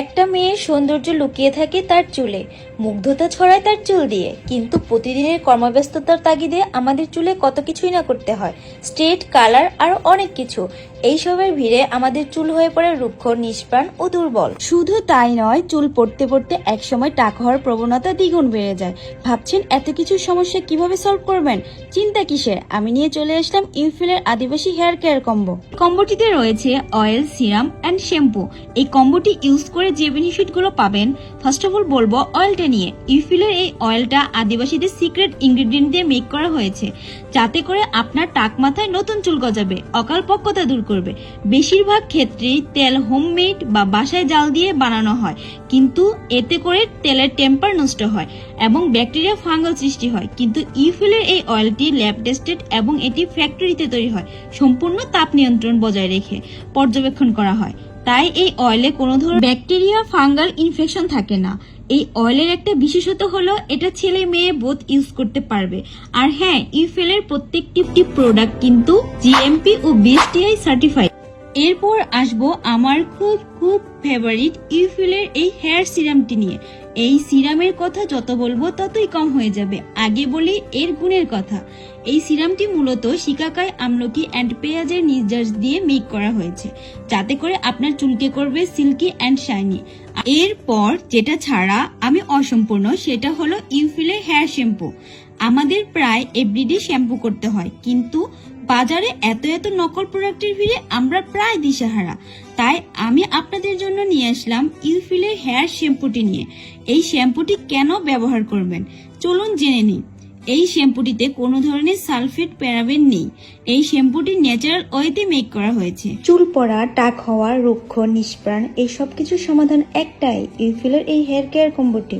একটা মেয়ের সৌন্দর্য লুকিয়ে থাকে তার চুলে, মুগ্ধতা ছড়ায় তার চুল দিয়ে। কিন্তু প্রতিদিনের কর্মব্যস্ততার তাগিদে আমাদের চুলে কত কিছুই না করতে হয়। স্ট্রেট কালার আর অনেক কিছু। এইসবের ভিড়ে আমাদের চুল হয়ে পড়ে রুক্ষ, নিষ্প্রাণ ও দুর্বল। শুধু তাই নয়, চুল পড়তে পড়তে একসময় টাক হওয়ার প্রবণতা দ্বিগুণ বেড়ে যায়। ভাবছেন, এত কিছু সমস্যা কীভাবে সলভ করবেন? চিন্তা কিসের? আমি নিয়ে চলে আসলাম ইউফিলের আদিবাসী হেয়ার কেয়ার কম্বো কম্বোটিতে রয়েছে অয়েল সিরাম অ্যান্ড শ্যাম্পু এই কম্বোটি ইউজ করে যে বেনিফিটগুলো পাবেন ফার্স্ট অফ অল বলব অয়েলটা নিয়ে। ইউফিলের এই অয়েলটা আদিবাসীদের সিক্রেট ইনগ্রেডিয়েন্ট দিয়ে মেক করা হয়েছে, যাতে করে আপনার টাক মাথায় নতুন চুল গজাবে অকাল পক্কতা দূর করবে। বেশিরভাগ ক্ষেত্রেই তেল হোমমেড বা বাসায় জাল দিয়ে বানানো হয়, কিন্তু এতে করে তেলের টেম্পার নষ্ট হয় এবং ব্যাকটেরিয়া ফাঙ্গাল সৃষ্টি হয়। কিন্তু ইউফিলের এই অয়েলটি ল্যাব টেস্টেড এবং এটি ফ্যাক্টরিতে তৈরি হয়, সম্পূর্ণ তাপ নিয়ন্ত্রণ বজায় রেখে পর্যবেক্ষণ করা হয়। তাই এই অয়েলে কোনো ধরনের ব্যাকটেরিয়া ফাঙ্গাল ইনফেকশন থাকে না। এই অয়েলের একটা বিশেষত হলো, এটা ছেলে মেয়ে বোধ ইউজ করতে পারবে। আর হ্যাঁ ইউফেলের প্রত্যেকটি প্রোডাক্ট কিন্তু জিএমপি ও বিএসটিআই সার্টিফাইড এরপর আসব আমার খুব খুব ফেভারিট ইউফিলের এই হেয়ার সিরামটি নিয়ে। এই সিরামের কথা যত বলব ততই কম হয়ে যাবে। আগে বলি এর গুণের কথা। এই সিরামটি মূলত শিকাকায় আমলকি অ্যান্ড পেঁয়াজের নির্যাস দিয়ে মেক করা হয়েছে। যাতে করে আপনার চুলকে করবে সিল্কি অ্যান্ড শাইনি এরপর যেটা ছাড়া আমি অসম্পূর্ণ সেটা হলো ইউফিলের হেয়ার শ্যাম্পু আমাদের প্রায় এভরিডে শ্যাম্পু করতে হয়। কিন্তু বাজারে এত এত নকল প্রোডাক্টের ভিড়ে আমরা প্রায় দিশাহারা। তাই আমি আপনাদের জন্য নিয়ে আসলাম ইউফিলের হেয়ার শ্যাম্পুটি নিয়ে। এই শ্যাম্পুটি কেন ব্যবহার করবেন? চলুন জেনে নিই। এই শ্যাম্পুটিতে কোনো ধরনের সালফেট প্যারাবেন নেই। এই শ্যাম্পুটি ন্যাচারাল ওয়েতে মেক করা হয়েছে। চুল পড়া, টাক হওয়া, রুক্ষ, নিষ্প্রাণ, এই সব কিছুর সমাধান একটাই ইউফিলের এই হেয়ার কেয়ার কম্বোটি